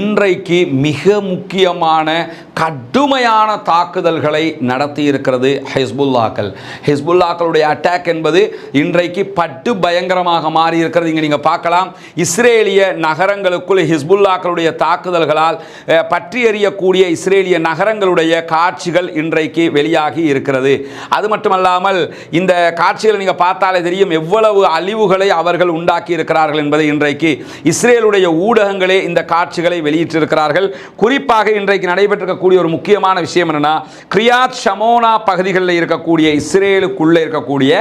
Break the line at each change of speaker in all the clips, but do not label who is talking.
இன்றைக்கு மிக முக்கியமான கடுமையான தாக்குதல்களை நடத்தி இருக்கிறது ஹிஸ்புல்லாக்கள். ஹிஸ்புல்லாக்களுடைய அட்டாக் என்பது இன்றைக்கு பட்டு பயங்கரமாக மாறி இருக்கிறது இங்கே நீங்கள் பார்க்கலாம் இஸ்ரேலிய நகரங்களுக்குள் ஹிஸ்புல்லாக்களுடைய தாக்குதல்களால் பற்றியறியக்கூடிய பற்றி எறியக்கூடிய இஸ்ரேலிய நகரங்களுடைய காட்சிகள் இன்றைக்கு வெளியாகி இருக்கிறது. அது மட்டுமல்லாமல் இந்த காட்சிகளை நீங்கள் பார்த்தாலே தெரியும் எவ்வளவு அழிவுகளை அவர்கள் உண்டாக்கி இருக்கிறார்கள் என்பதை இன்றைக்கு. இஸ்ரேலுடைய ஊடகங்களே இந்த காட்சிகளை வெளியிட்டிருக்கிறார்கள். குறிப்பாக இன்றைக்கு நடைபெற்றிருக்கக்கூடிய ஒரு முக்கியமான விஷயம் என்னன்னா கிரியாத் ஷமோனா பகுதிகளில் இருக்கக்கூடிய இஸ்ரேலுக்குள்ளே இருக்கக்கூடிய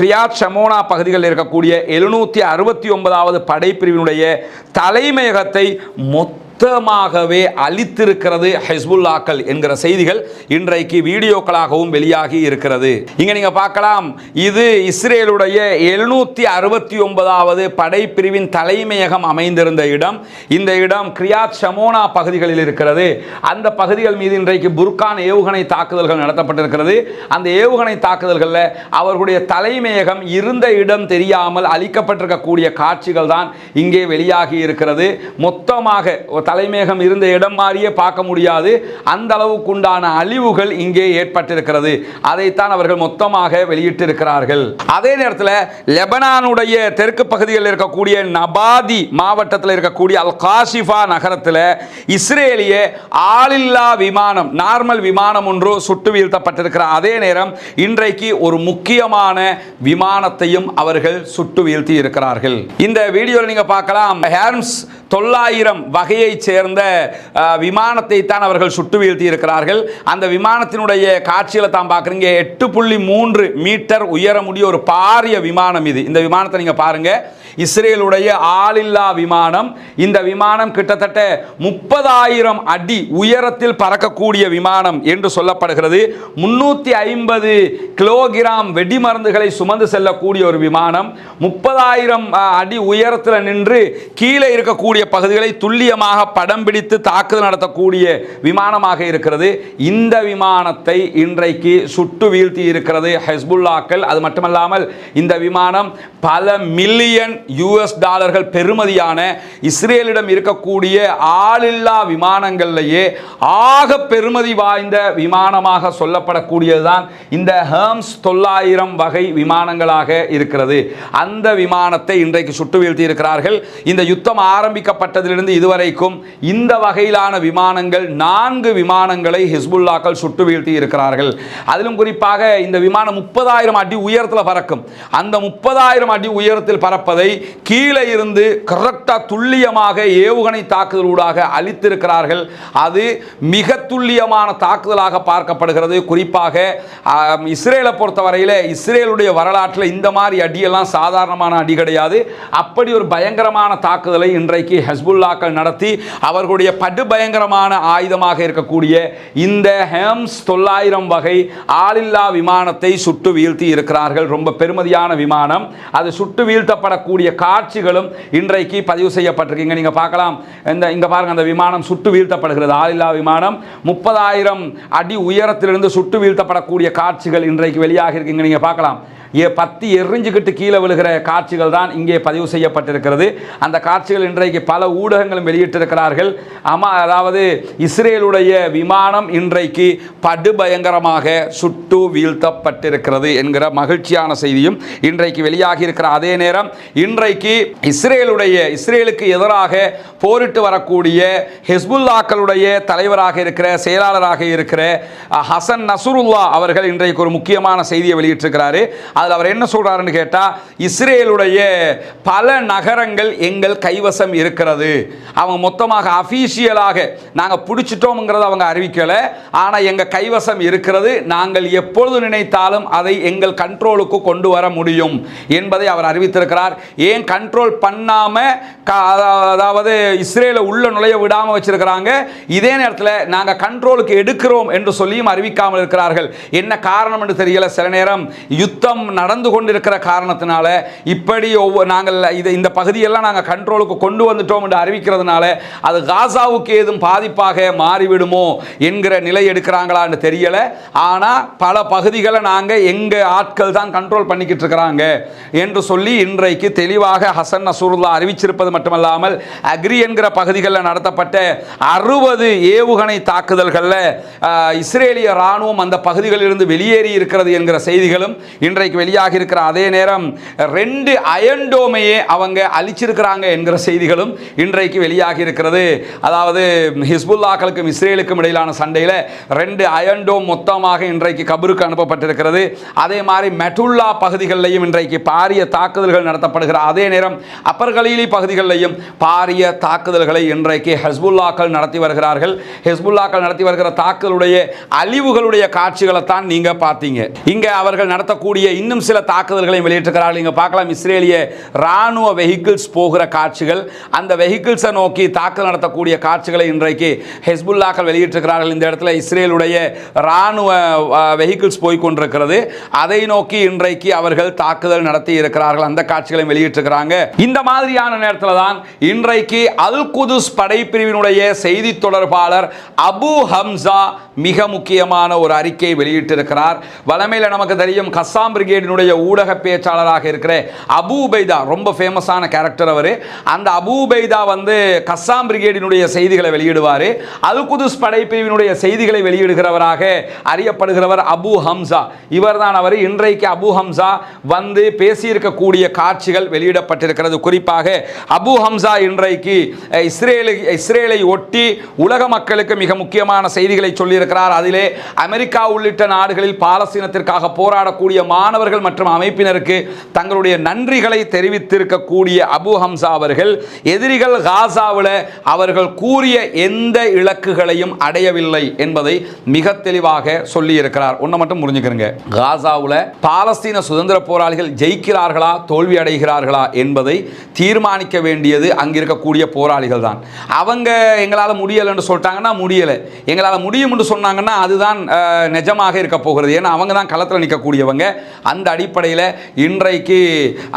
கிரியாத் ஷமோனா பகுதிகளில் இருக்கக்கூடிய எழுநூற்றி அறுபத்தி ஒன்பதாவது படைப்பிரிவினுடைய தலைமையகத்தை மொத்த மொத்தமாகவே அழித்திருக்கிறது ஹெஸ்புல்லாக்கள் என்கிற செய்திகள் இன்றைக்கு வீடியோக்களாகவும் வெளியாகி இருக்கிறது. இங்க நீங்க பார்க்கலாம். இது இஸ்ரேலுடைய எழுநூற்றி அறுபத்தி ஒன்பதாவது படைப்பிரிவின் தலைமையகம் அமைந்திருந்த இடம். இந்த இடம் கிரியாத் ஷமோனா பகுதிகளில் இருக்கிறது. அந்த பகுதிகள் மீது இன்றைக்கு புர்கான் ஏவுகணை தாக்குதல்கள் நடத்தப்பட்டிருக்கிறது. அந்த ஏவுகணை தாக்குதல்களில் அவர்களுடைய தலைமையகம் இருந்த இடம் தெரியாமல் அளிக்கப்பட்டிருக்கக்கூடிய காட்சிகள் தான் இங்கே வெளியாகி இருக்கிறது. மொத்தமாக தலைமேகம் இருந்த இடம் மாறியே பார்க்க முடியாது. அந்த அளவுக்குண்டான அழிவுகள் இங்கே ஏற்பட்டிருக்கிறது. அதைத்தான் அவர்கள் மொத்தமாக வெளியிட்டிருக்கிறார்கள். அதே நேரத்தில் லெபனானுடைய தெற்கு பகுதியில் இருக்கக்கூடிய நபாதி மாவட்டத்தில் இருக்கக்கூடிய அல் காசிஃபா நகரத்தில் இஸ்ரேலிய ஆளில்லா விமானம் நார்மல் விமானம் ஒன்று சுட்டு வீழ்த்தப்பட்டிருக்கிற அதே நேரம் இன்றைக்கு ஒரு முக்கியமான விமானத்தையும் அவர்கள் சுட்டு வீழ்த்தி இருக்கிறார்கள் இந்த வீடியோவில் நீங்கள் பார்க்கலாம். ஹேர்ம்ஸ் தொள்ளாயிரம் வகையை சேர்ந்த விமானத்தை தான் அவர்கள் சுட்டு வீழ்த்தி இருக்கிறார்கள் அந்த விமானத்தினுடைய காட்சியில் தான் பார்க்குறீங்க எட்டு புள்ளி மூன்று மீட்டர் உயரமுடிய ஒரு பாரிய விமானம் இது. இந்த விமானத்தை நீங்கள் பாருங்க. இஸ்ரேலுடைய ஆளில்லா விமானம். இந்த விமானம் கிட்டத்தட்ட முப்பதாயிரம் அடி உயரத்தில் பறக்கக்கூடிய விமானம் என்று சொல்லப்படுகிறது. முன்னூற்றி ஐம்பது கிலோகிராம் வெடிமருந்துகளை சுமந்து செல்லக்கூடிய ஒரு விமானம். முப்பதாயிரம் அடி உயரத்தில் நின்று கீழே இருக்கக்கூடிய பகுதிகளை துல்லியமாக படம் பிடித்து தாக்குதல் நடத்தக்கூடிய விமானமாக இருக்கிறது. இந்த விமானத்தை இன்றைக்கு சுட்டு வீழ்த்தி இருக்கிறது ஹெஸ்புல்லாக்கள். அது மட்டுமல்லாமல் இந்த விமானம் பல மில்லியன் யூஎஸ் டாலர்கள் பெறுமதியான இஸ்ரேலிடம் இருக்கக்கூடிய ஆளில்லா விமானங்கள்லேயே ஆக பெருமதி வாய்ந்த விமானமாக சொல்லப்படக்கூடியதுதான் இந்த ஹேம்ஸ் தொள்ளாயிரம் வகை விமானங்களாக இருக்கிறது. அந்த விமானத்தை இன்றைக்கு சுட்டு வீழ்த்தி இருக்கிறார்கள். இந்த யுத்தம் ஆரம்பிக்கப்பட்டதிலிருந்து இதுவரைக்கும் இந்த வகையிலான விமானங்கள் நான்கு விமானங்களை ஹிஸ்புல்லாக்கள் சுட்டு வீழ்த்தி இருக்கிறார்கள். அதிலும் குறிப்பாக இந்த விமானம் முப்பதாயிரம் அடி உயரத்தில் பறக்கும். அந்த முப்பதாயிரம் அடி உயரத்தில் பறப்பதை கீழே இருந்து கரெக்டாக துல்லியமாக ஏவுகணை தாக்குதலூடாக அளித்திருக்கிறார்கள். அது மிக துல்லியமான தாக்குதலாக பார்க்கப்படுகிறது. குறிப்பாக இஸ்ரேலை பொறுத்தவரையில் இஸ்ரேலுடைய வரலாற்றில் இந்த மாதிரி அடியெல்லாம் சாதாரணமான அடி கிடையாது. அப்படி ஒரு பயங்கரமான தாக்குதலை இன்றைக்கு ஹஸ்புல்லாக்கள் நடத்தி அவர்களுடைய படுபயங்கரமான ஆயுதமாக இருக்கக்கூடிய இந்த ஹேம்ஸ் தொள்ளாயிரம் வகை ஆளில்லா விமானத்தை சுட்டு வீழ்த்தி இருக்கிறார்கள். ரொம்ப பெருமதியான விமானம். அது சுட்டு வீழ்த்தப்படக்கூடிய காட்சிகளும் இன்றைக்கு பதிவு செய்யப்பட்டிருக்கீங்க. நீங்க பார்க்கலாம். இந்த இங்கே பாருங்க அந்த விமானம் சுட்டு வீழ்த்தப்படுகிறது. ஆளில்லா விமானம் முப்பதாயிரம் அடி உயரத்திலிருந்து சுட்டு வீழ்த்தப்படக்கூடிய காட்சிகள் இன்றைக்கு வெளியாக இருக்கீங்க நீங்க பார்க்கலாம். பத்தி எரிஞ்சுக்கிட்டு கீழே விழுகிற காட்சிகள் தான் இங்கே பதிவு செய்யப்பட்டிருக்கிறது. அந்த காட்சிகள் இன்றைக்கு பல ஊடகங்களும் வெளியிட்டிருக்கிறார்கள். ஆமாம் அதாவது இஸ்ரேலுடைய விமானம் இன்றைக்கு படுபயங்கரமாக சுட்டு வீழ்த்தப்பட்டிருக்கிறது என்கிற மகிழ்ச்சியான செய்தியும் இன்றைக்கு வெளியாகி இருக்கிற அதே நேரம் இன்றைக்கு இஸ்ரேலுடைய இஸ்ரேலுக்கு எதிராக போரிட்டு வரக்கூடிய ஹெஸ்புல்லாக்களுடைய தலைவராக இருக்கிற செயலாளராக இருக்கிற ஹசன் நசுருல்லா அவர்கள் இன்றைக்கு ஒரு முக்கியமான செய்தியை வெளியிட்டிருக்கிறாரு. அதில் அவர் என்ன சொல்கிறாருன்னு கேட்டால் இஸ்ரேலுடைய பல நகரங்கள் எங்கள் கைவசம் இருக்கிறது. அவங்க மொத்தமாக அஃபீஷியலாக நாங்கள் பிடிச்சிட்டோம்ங்கிறத அவங்க அறிவிக்கலை. ஆனால் எங்கள் கைவசம் இருக்கிறது நாங்கள் எப்பொழுது நினைத்தாலும் அதை எங்கள் கண்ட்ரோலுக்கு கொண்டு வர முடியும் என்பதை அவர் அறிவித்திருக்கிறார். ஏன் கண்ட்ரோல் பண்ணாமல் அதாவது இஸ்ரேலை உள்ள நுழைய விடாமல் வச்சிருக்கிறாங்க? இதே நேரத்தில் நாங்கள் கண்ட்ரோலுக்கு எடுக்கிறோம் என்று சொல்லியும் அறிவிக்காமல் இருக்கிறார்கள். என்ன காரணம் என்று தெரியல. சில நேரம் யுத்தம் நடந்து கொண்டிருக்கிற காரணத்தினால இப்படி ஒவ்வொரு நாங்கள் இதை இந்த பகுதியெல்லாம் நாங்கள் கண்ட்ரோலுக்கு கொண்டு வந்துட்டோம் என்று அறிவிக்கிறதுனால அது காசாவுக்கு ஏதும் பாதிப்பாக மாறிவிடுமோ என்கிற நிலை எடுக்கிறாங்களான்னு தெரியலை. ஆனால் பல பகுதிகளை நாங்கள் எங்கள் ஆட்கள் தான் கண்ட்ரோல் பண்ணிக்கிட்டு இருக்கிறாங்க என்று சொல்லி இன்றைக்கு தெளிவாக ஹசன் நசூருல்லா அறிவிச்சிருப்பது மட்டுமல்லாமல் அக்ரி என்கிற பகுதிகளில் நடத்தப்பட்ட அறுபது ஏவுகணை தாக்குதல்களில் இஸ்ரேலிய ராணுவம் அந்த பகுதிகளிலிருந்து வெளியேறி இருக்கிறது என்கிற செய்திகளும் இன்றைக்கு வெளியாக இருக்கிற அதே நேரம் ரெண்டு அயன்டோமையே அவங்க அழிச்சிருக்கிறாங்க என்கிற செய்திகளும் இன்றைக்கு வெளியாக இருக்கிறது அதாவது ஹிஸ்புல்லாக்களுக்கும் இஸ்ரேலுக்கும் இடையிலான சண்டையில் ரெண்டு அயன்டோம் மொத்தமாக இன்றைக்கு கபருக்கு அனுப்பப்பட்டிருக்கிறது. அதே மாதிரி மெட்டுல்லா பகுதிகளிலையும் இன்றைக்கு பாரிய தாக்குதல்கள் நடத்தப்படுகிற அதே நேரம் அப்பர் கலீலி பகுதிகளிலையும் பாரிய தாக்குதல்களை இன்றைக்கு ஹஸ்புல்லாக்கள் நடத்தி வருகிறார்கள். ஹெஸ்புல்லாக்கள் நடத்தி வருகிற தாக்குதலுடைய அழிவுகளுடைய காட்சிகளை தான் நீங்கள் பார்த்தீங்க. இங்கே அவர்கள் நடத்தக்கூடிய இன்னும் சில தாக்குதல்களையும் வெளியிட்டிருக்கிறார்கள். இங்கே பார்க்கலாம் இஸ்ரேலிய ராணுவ வெஹிக்கிள்ஸ் போகிற காட்சிகள். அந்த வெஹிக்கிள்ஸை நோக்கி தாக்குதல் நடத்தக்கூடிய காட்சிகளை இன்றைக்கு ஹெஸ்புல்லாக்கள் வெளியிட்டிருக்கிறார்கள். இந்த இடத்துல இஸ்ரேலுடைய இராணுவ வெஹிக்கிள்ஸ் போய் கொண்டிருக்கிறது அதை நோக்கி இன்றைக்கு அவர்கள் தாக்குதல் நடத்தி இருக்கிறார்கள் அந்த காட்சிகளை வெளியிட்டிருக்கிறாங்க. இந்த மாதிரியான நேரத்தில் தான் இன்றைக்கு அல் குதுஸ் படைப்பிரிவினுடைய செய்தி தொடர்பாளர் அபு ஹம்சா மிக முக்கியமான ஒரு அறிக்கையை வெளியிட்டிருக்கிறார். வளமையில் நமக்கு தெரியும் கஸ்ஸாம் பிரிகேடினுடைய ஊடக பேச்சாளராக இருக்கிற அபூபைதா ரொம்ப ஃபேமஸான கேரக்டர் அவர். அந்த அபூபைதா வந்து கஸ்ஸாம் பிரிகேடினுடைய செய்திகளை வெளியிடுவார். அல் குதுஸ் படைப்பிரிவினுடைய செய்திகளை வெளியிடுகிறவராக அறியப்படுகிறவர் அபு ஹம்சா. இவர் தான் அவர். இன்றைக்கு அபு ஹம்சா வந்து பேசியிருக்கக்கூடிய காட்சிகள் வெளியிடப்பட்டிருக்கிறது. குறிப்பாக அபு ஹம்சா இன்றைக்கு இஸ்ரேலு இஸ்ரேலை ஒட்டி உலக மக்களுக்கு மிக முக்கியமான செய்திகளை சொல்லியிருக்கிறார். அதிலே அமெரிக்கா உள்ளிட்ட நாடுகளில் பாலஸ்தீனத்திற்காக போராடக்கூடிய மாணவ மாணவர்கள் மற்றும் அமைப்பினருக்கு தங்களுடைய நன்றிகளை தெரிவித்திருக்கக்கூடிய அபு ஹம்சா அவர்கள் எதிரிகள் காசாவில் அவர்கள் கூறிய எந்த இலக்குகளையும் அடையவில்லை என்பதை மிக தெளிவாக சொல்லியிருக்கிறார். ஒன்றை மட்டும் புரிஞ்சுக்கிறங்க. காசாவில் பாலஸ்தீன சுதந்திர போராளிகள் ஜெயிக்கிறார்களா தோல்வி அடைகிறார்களா என்பதை தீர்மானிக்க வேண்டியது அங்க இருக்கக்கூடிய போராளிகள் தான். அவங்க எங்களால் முடியலைன்னு சொல்லிட்டாங்கன்னா முடியலை. எங்களால் முடியும் என்று சொன்னாங்கன்னா அதுதான் நிஜமாக இருக்க போகிறது. ஏன்னா அவங்க தான் களத்தில் நிற்கக்கூடியவங்க அந்த அடிப்படையில் இன்றைக்கு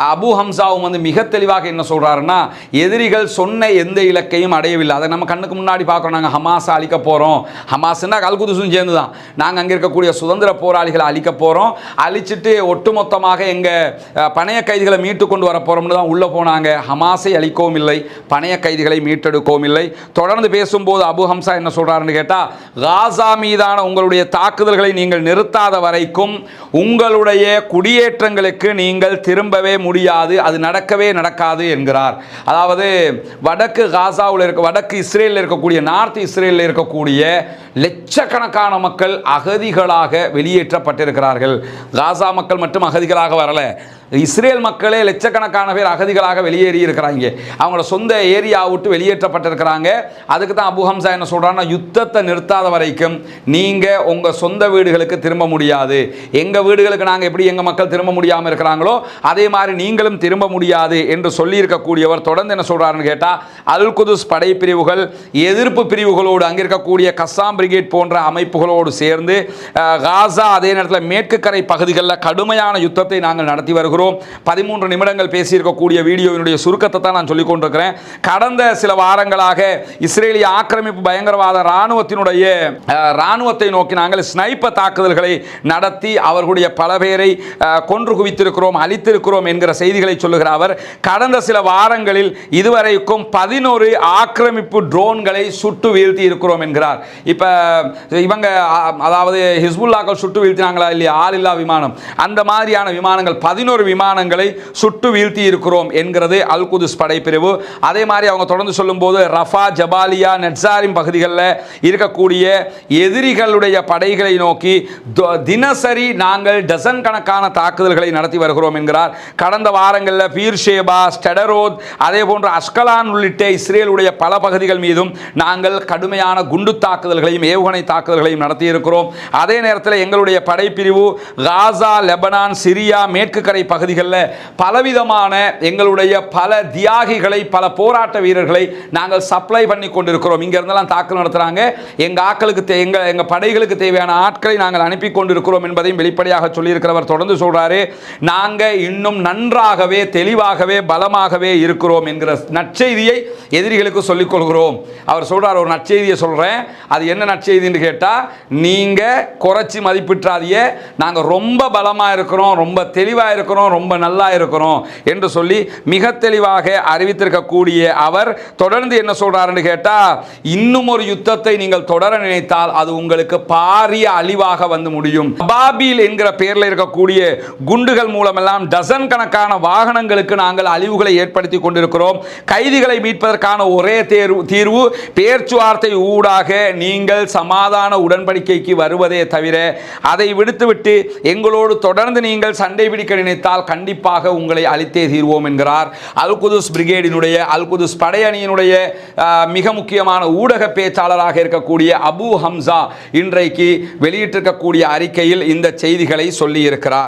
அபு ஹம்சாவும் வந்து மிக தெளிவாக என்ன சொல்கிறாருன்னா எதிரிகள் சொன்ன எந்த இலக்கையும் அடையவில்லை. அதை நம்ம கண்ணுக்கு முன்னாடி பார்க்குறோம். நாங்கள் ஹமாஸை அழிக்க போகிறோம் ஹமாஸ்னா கல்குதுசும் சேர்ந்து தான் நாங்கள் அங்கே இருக்கக்கூடிய சுதந்திர போராளிகளை அழிக்க போகிறோம் அழிச்சிட்டு ஒட்டுமொத்தமாக எங்கள் பணைய கைதிகளை மீட்டு கொண்டு வர போகிறோம்னு தான் உள்ளே போனாங்க. ஹமாஸை அழிக்கவும் இல்லை. பணைய கைதிகளை மீட்டெடுக்கவும் இல்லை. தொடர்ந்து பேசும்போது அபு ஹம்சா என்ன சொல்கிறாருன்னு கேட்டால் காசா மீதான உங்களுடைய தாக்குதல்களை நீங்கள் நிறுத்தாத வரைக்கும் உங்களுடைய குடியேற்றங்களுக்கு நீங்கள் திரும்பவே முடியாது அது நடக்கவே நடக்காது என்கிறார். அதாவது வடக்கு காசாவில் இருக்க வடக்கு இஸ்ரேலில் இருக்கக்கூடிய நார்த் இஸ்ரேலில் இருக்கக்கூடிய லட்சக்கணக்கான மக்கள் அகதிகளாக வெளியேற்றப்பட்டிருக்கிறார்கள். காசா மக்கள் மட்டும் அகதிகளாக வரல. இஸ்ரேல் மக்களே லட்சக்கணக்கான பேர் அகதிகளாக வெளியேறி இருக்கிறாங்க. அவங்களோட சொந்த ஏரியா விட்டு வெளியேற்றப்பட்டிருக்கிறாங்க. அதுக்கு தான் அபுஹம்சா என்ன சொல்கிறாங்கன்னா யுத்தத்தை நிறுத்தாத வரைக்கும் நீங்கள் உங்கள் சொந்த வீடுகளுக்கு திரும்ப முடியாது. எங்கள் வீடுகளுக்கு நாங்கள் எப்படி எங்கள் மக்கள் திரும்ப முடியாமல் இருக்கிறாங்களோ அதே மாதிரி நீங்களும் திரும்ப முடியாது என்று சொல்லியிருக்கக்கூடியவர் தொடர்ந்து என்ன சொல்கிறாருன்னு கேட்டால் அல் குதுஸ் படைப்பிரிவுகள் எதிர்ப்பு பிரிவுகளோடு அங்கே இருக்கக்கூடிய கஸ்ஸாம் பிரிகேட் போன்ற அமைப்புகளோடு சேர்ந்து காசா அதே நேரத்தில் மேற்கு கரை பகுதிகளில் கடுமையான யுத்தத்தை நாங்கள் நடத்தி வருகிறோம். பதிமூன்று நிமிடங்கள் பேசியிருக்கக்கூடிய வீடியோவினுடைய சுருக்கத்தை தான் நான் சொல்லிக் கொண்டிருக்கிறேன். கடந்த சில வாரங்களாக இஸ்ரேலிய ஆக்கிரமிப்பு பயங்கரவாத இராணுவத்தினுடைய இராணுவத்தை நோக்கி நாங்கள் ஸ்னைப்பர் தாக்குதல்களை நடத்தி அவர்களுடைய பல பேரை கொன்று குவித்திருக்கிறோம் அழித்திருக்கிறோம் என்கிற செய்திகளை சொல்லுகிற அவர் கடந்த சில வாரங்களில் இதுவரைக்கும் பதினோரு ஆக்கிரமிப்பு ட்ரோன்களை சுட்டு வீழ்த்தி இருக்கிறோம் என்கிறார். இப்போ இவங்க அதாவது ஹிஸ்புல்லாக்கள் சுட்டு வீழ்த்தினாங்களா இல்லையா? ஆளில்லா விமானம். அந்த மாதிரியான விமானங்கள் பதினோரு மூன்று விமானங்களை சுட்டு வீழ்த்தி இருக்கிறோம் என்கிறது அல் குதுஸ் படைப்பிரிவு. அதே மாதிரி அவங்க தொடர்ந்து சொல்லும்போது ரஃபா ஜபாலியா நெட்சாரிம் பகுதிகளில் இருக்கக்கூடிய எதிரிகளுடைய படைகளை நோக்கி தினசரி நாங்கள் டசன் கணக்கான தாக்குதல்களை நடத்தி வருகிறோம் என்கிறார். கடந்த வாரங்களில் பீர்ஷேபா ஸ்டெடரோத் அதே போன்ற அஸ்கலான் உள்ளிட்ட இஸ்ரேலுடைய பல பகுதிகள் மீதும் நாங்கள் கடுமையான குண்டு தாக்குதல்களையும் ஏவுகணை தாக்குதல்களையும் நடத்தி இருக்கிறோம் அதே நேரத்தில் எங்களுடைய படைப்பிரிவு காசா லெபனான் சிரியா மேற்கு கரை பகுதிகளில் பலவிதமான எங்களுடைய பல தியாகிகளை பல போராட்ட வீரர்களை நாங்கள் சப்ளை பண்ணி கொண்டிருக்கிறோம். இங்க இருந்தெல்லாம் தாக்குதல் நடத்துகிறாங்க எங்கள் ஆட்களுக்கு தே- எங்கள் எங்கள் படைகளுக்கு தேவையான ஆட்களை நாங்கள் அனுப்பி கொண்டிருக்கிறோம் என்பதையும் வெளிப்படையாக சொல்லியிருக்கிறவர் தொடர்ந்து சொல்கிறாரு நாங்கள் இன்னும் நன்றாகவே தெளிவாகவே பலமாகவே இருக்கிறோம் என்கிற நற்செய்தியை எதிரிகளுக்கு சொல்லிக் கொள்கிறோம். அவர் சொல்கிறார் ஒரு நற்செய்தியை சொல்கிறேன் அது என்ன நற்செய்தின்னு கேட்டால் நீங்கள் குறைச்சி மதிப்பிட்டாதிய நாங்கள் ரொம்ப பலமாக இருக்கிறோம் ரொம்ப தெளிவாக இருக்கிறோம். ரொம்ப நல்லா இருக்கிறோம் என்று சொல்லி மிக தெளிவாக அறிவித்திருக்கக்கூடிய அவர் தொடர்ந்து என்ன சொல்றாருன்னு கேட்டால் இன்னும் ஒரு யுத்தத்தை நீங்கள் தொடர நினைத்தால் அது உங்களுக்கு பாரிய அழிவாக வந்து முடியும். பாபில் என்கிற பெயரில் இருக்கக்கூடிய குண்டுகள் மூலமெல்லாம் டசன் கணக்கான வாகனங்களுக்கு நாங்கள் அழிவுகளை ஏற்படுத்தி கொண்டிருக்கிறோம். கைதிகளை மீட்பதற்கான ஒரே தேர்வு தீர்வு பேச்சுவார்த்தை ஊடாக நீங்கள் சமாதான உடன்படிக்கைக்கு வருவதே தவிர அதை விடுத்துவிட்டு எங்களோடு தொடர்ந்து நீங்கள் சண்டை பிடிக்க நினைத்தால் கண்டிப்பாக உங்களை அழித்தே தீர்வோம் என்கிறார். அல்குதுஸ் பிரிகேடினுடைய அல்குதுஸ் படையணியினுடைய மிக முக்கியமான ஊடக பேச்சாளராக இருக்கக்கூடிய அபு ஹம்சா இன்றைக்கு வெளியிட்டிருக்கக்கூடிய அறிக்கையில் இந்த செய்திகளை சொல்லியிருக்கிறார்.